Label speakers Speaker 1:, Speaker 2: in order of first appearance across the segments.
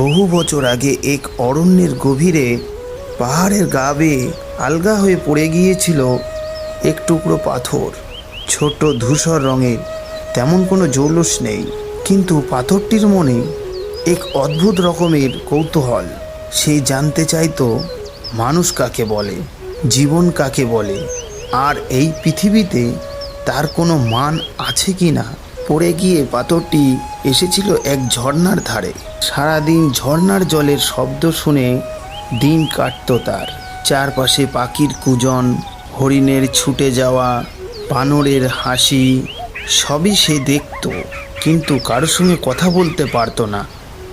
Speaker 1: বহু বছর আগে এক অরণ্যের গভীরে পাহাড়ের গা বেয়ে আলগা হয়ে পড়ে গিয়েছিল এক টুকরো পাথর। ছোট ধূসর রঙের, তেমন কোনো জৌলস নেই, কিন্তু পাথরটির মনে এক অদ্ভুত রকমের কৌতূহল। সে জানতে চাইতো, মানুষ কাকে বলে, জীবন কাকে বলে, আর এই পৃথিবীতে তার কোনো মান আছে কি না পড়ে গিয়ে পাথরটি এসেছিল এক ঝর্নার ধারে। সারাদিন ঝর্ণার জলের শব্দ শুনে দিন কাটত তার। চারপাশে পাখির কুজন, হরিণের ছুটে যাওয়া, বানরের হাসি, সবই সে দেখত। কিন্তু কারোর সঙ্গে কথা বলতে পারতো না।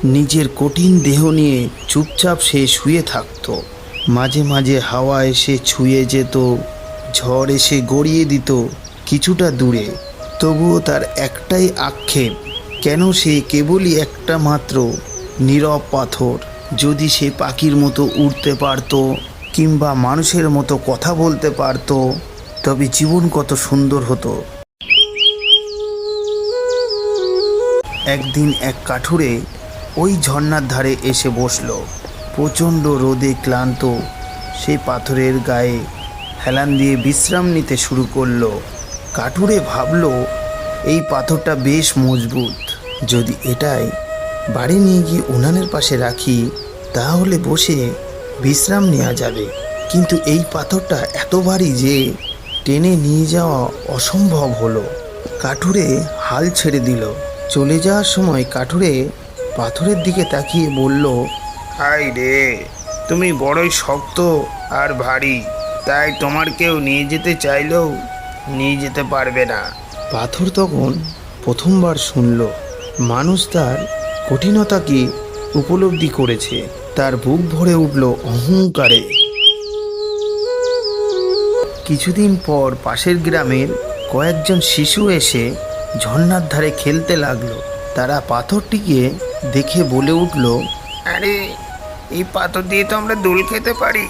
Speaker 1: নিজের কঠিন দেহ নিয়ে চুপচাপ সে শুয়ে থাকতো। মাঝে মাঝে হাওয়া এসে ছুঁয়ে যেত, ঝড় এসে গড়িয়ে দিত কিছুটা দূরে। তবুও তার একটাই আক্ষেপ কেন সে কেবলই একটা মাত্র নীরব পাথর? যদি সে পাখির মতো উড়তে পারতো কিংবা মানুষের মতো কথা বলতে পারতো, তবে জীবন কত সুন্দর হতো। একদিন এক কাঠুরে ওই ঝর্নার ধারে এসে বসল। প্রচণ্ড রোদে ক্লান্ত, সে পাথরের গায়ে হেলান দিয়ে বিশ্রাম নিতে শুরু করল। কাঠুরে ভাবল, এই পাথরটা বেশ মজবুত। যদি এটাই বাড়ি নিয়ে গিয়ে উনানের পাশে রাখি তাহলে বসে বিশ্রাম নেওয়া যাবে। কিন্তু এই পাথরটা এত ভারী যে টেনে নিয়ে যাওয়া অসম্ভব হলো। কাঠুরে হাল ছেড়ে দিল। চলে যাওয়ার সময় কাঠুরে পাথরের দিকে তাকিয়ে বলল হাই রে তুমি বড়ই শক্ত আর ভারী। তাই তোমার কেউ নিয়ে যেতে চাইলেও নিয়ে যেতে পারবে না। পাথর তখন প্রথমবার শুনল। মানুষ তার কঠিনতাকে উপলব্ধি করেছে। তার বুক ভরে উঠল অহংকারে। কিছুদিন পর পাশের গ্রামের কয়েকজন শিশু এসে ঝর্ণার ধারে খেলতে লাগল। তারা পাথরটিকে দেখে বলে উঠল, আরে, এই পাথর দিয়ে তো আমরা দোল খেতে পারি।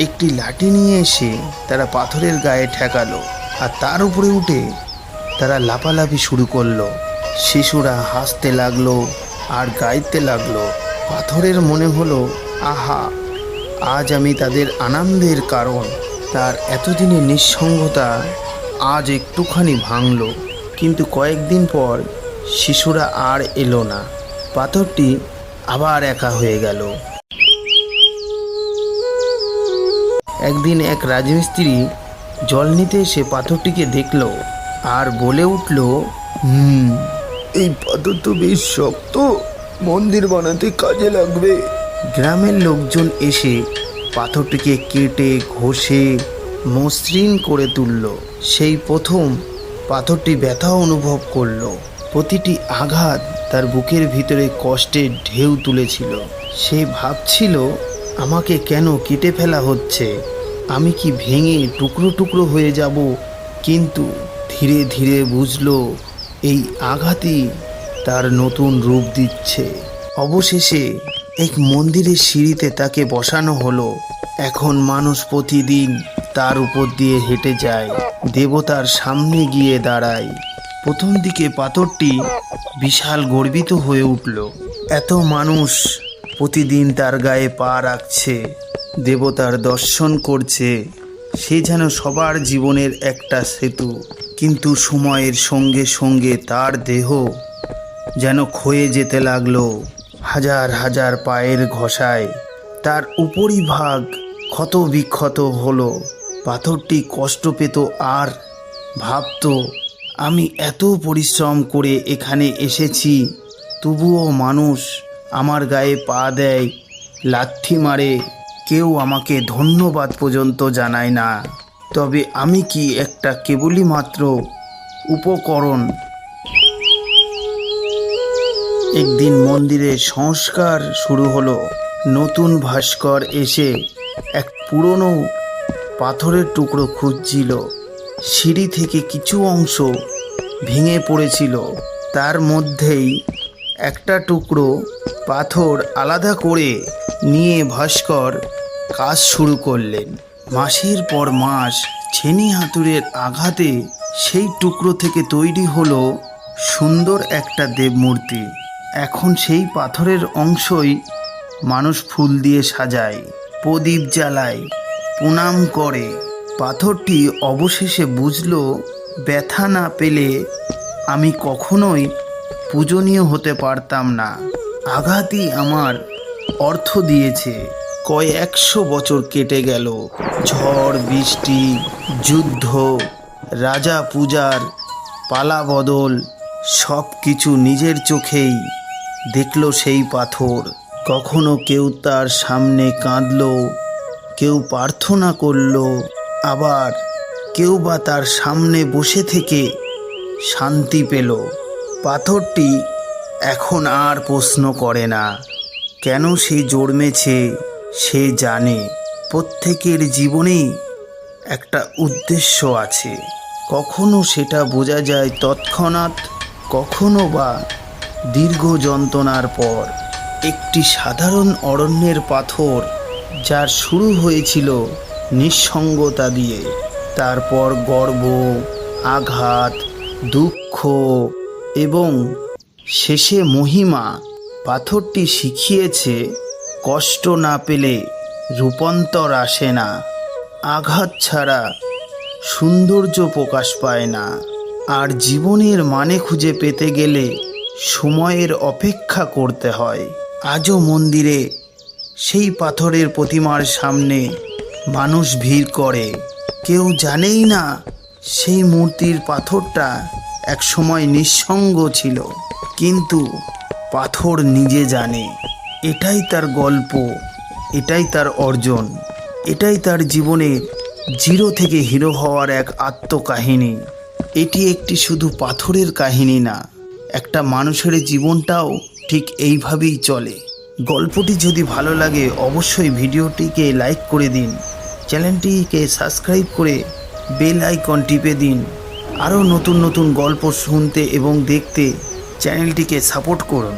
Speaker 1: একটি লাঠি নিয়ে এসে তারা পাথরের গায়ে ঠেকালো আর তার উপরে উঠে তারা লাফালাফি শুরু করল। শিশুরা হাসতে লাগল আর গাইতে লাগল। পাথরের মনে হলো, আহা, আজ আমি তাদের আনন্দের কারণ। তার এতদিনের নিঃসঙ্গতা আজ একটুখানি ভাঙল। কিন্তু কয়েকদিন পর শিশুরা আর এলো না। পাথরটি আবার একা হয়ে গেল। একদিন এক রাজমিস্ত্রি জল নিতে এসে পাথরটিকে দেখল আর বলে উঠল, হুম এই পাথর তো বেশ শক্ত। মন্দির বানাতে কাজে লাগবে। গ্রামের লোকজন এসে পাথরটিকে কেটে, ঘষে, মসৃণ করে তুলল। সেই প্রথম পাথরটি ব্যথা অনুভব করল। প্রতিটি আঘাত তার বুকের ভিতরে কষ্টের ঢেউ তুলেছিল। সে ভাবছিল, আমাকে কেন কেটে ফেলা হচ্ছে? আমি কি ভেঙে টুকরো টুকরো হয়ে যাব? কিন্তু ধীরে ধীরে বুঝলো এই আঘাতই তার নতুন রূপ দিচ্ছে। অবশেষে এক মন্দিরের সিঁড়িতে তাকে বসানো হলো। এখন মানুষ প্রতিদিন তার উপর দিয়ে হেঁটে যায়। দেবতার সামনে গিয়ে দাঁড়ায়। প্রথম দিকে পাথরটি বিশাল গর্বিত হয়ে উঠল। এত মানুষ প্রতিদিন তার গায়ে পা রাখছে। দেবতার দর্শন করছে। সে যেন সবার জীবনের একটা সেতু। কিন্তু সময়ের সঙ্গে সঙ্গে তার দেহ যেন ক্ষয়ে যেতে লাগল। হাজার হাজার পায়ের ঘষায় তার উপরিভাগ ক্ষত বিক্ষত হলো। পাথরটি কষ্ট পেত আর ভাবতো, আমি এত পরিশ্রম করে এখানে এসেছি, তবুও মানুষ আমার গায়ে পা দেয়, লাথি মারে, কেউ আমাকে ধন্যবাদ পর্যন্ত জানায় না। তবে আমি কি একটা কেবলই মাত্র উপকরণ? একদিন মন্দিরে সংস্কার শুরু হলো। নতুন ভাস্কর এসে এক পুরনো পাথরের টুকরো খুঁজছিল। সিঁড়ি থেকে কিছু অংশ ভেঙে পড়েছিল। তার মধ্যেই একটা টুকরো পাথর আলাদা করে নিয়ে ভাস্কর কাজ শুরু করলেন। মাসের পর মাস ছেনি হাতুড়ের আঘাতে সেই টুকরো থেকে তৈরি হলো সুন্দর একটা দেবমূর্তি। এখন সেই পাথরের অংশই মানুষ ফুল দিয়ে সাজায়, প্রদীপ জ্বালায়, প্রণাম করে। পাথরটি অবশেষে বুঝলো, ব্যথা না পেলে আমি কখনোই পূজনীয় হতে পারতাম না। আঘাতই আমার অর্থ দিয়েছে। কয় একশো বছর কেটে গেল। ঝড়, বৃষ্টি, যুদ্ধ, রাজা পূজার পালা বদল সব কিছু নিজের চোখেই দেখল সেই পাথর। কখনো কেউ তার সামনে কাঁদলো, কেউ প্রার্থনা করল, আবার কেউ বা তার সামনে বসে থেকে শান্তি পেল। পাথরটি এখন আর প্রশ্ন করে না, কেন সে জন্মেছে? সে জানে প্রত্যেকের জীবনেই একটা উদ্দেশ্য আছে। কখনো সেটা বোঝা যায় তৎক্ষণাৎ, কখনো বা দীর্ঘ যন্ত্রণার পর। একটি সাধারণ অরণ্যের পাথর যার শুরু হয়েছিল নিঃসঙ্গতা দিয়ে, তারপর গর্ব, আঘাত, দুঃখ এবং শেষে মহিমা পাথরটি শিখিয়েছে কষ্ট না পেলে রূপান্তর আসে না। আঘাত ছাড়া সৌন্দর্য প্রকাশ পায় না। আর জীবনের মানে খুঁজে পেতে গেলে সময়ের অপেক্ষা করতে হয়। আজও মন্দিরে সেই পাথরের প্রতিমার সামনে মানুষ ভিড় করে। কেউ জানেই না সেই মূর্তির পাথরটা একসময় নিঃসঙ্গ ছিল। কিন্তু পাথর নিজে জানে। এটাই তার গল্প, এটাই তার অর্জন, এটাই তার জীবনের জিরো থেকে হিরো হওয়ার এক আত্মকাহিনী। এটি একটি শুধু পাথরের কাহিনী না, একটা মানুষের জীবনটাও ঠিক এইভাবেই চলে। গল্পটি যদি ভালো লাগে, অবশ্যই ভিডিওটিকে লাইক করে দিন, চ্যানেলটিকে সাবস্ক্রাইব করে বেল আইকন টিপে দিন। আরও নতুন নতুন গল্প শুনতে এবং দেখতে চ্যানেলটিকে সাপোর্ট করুন।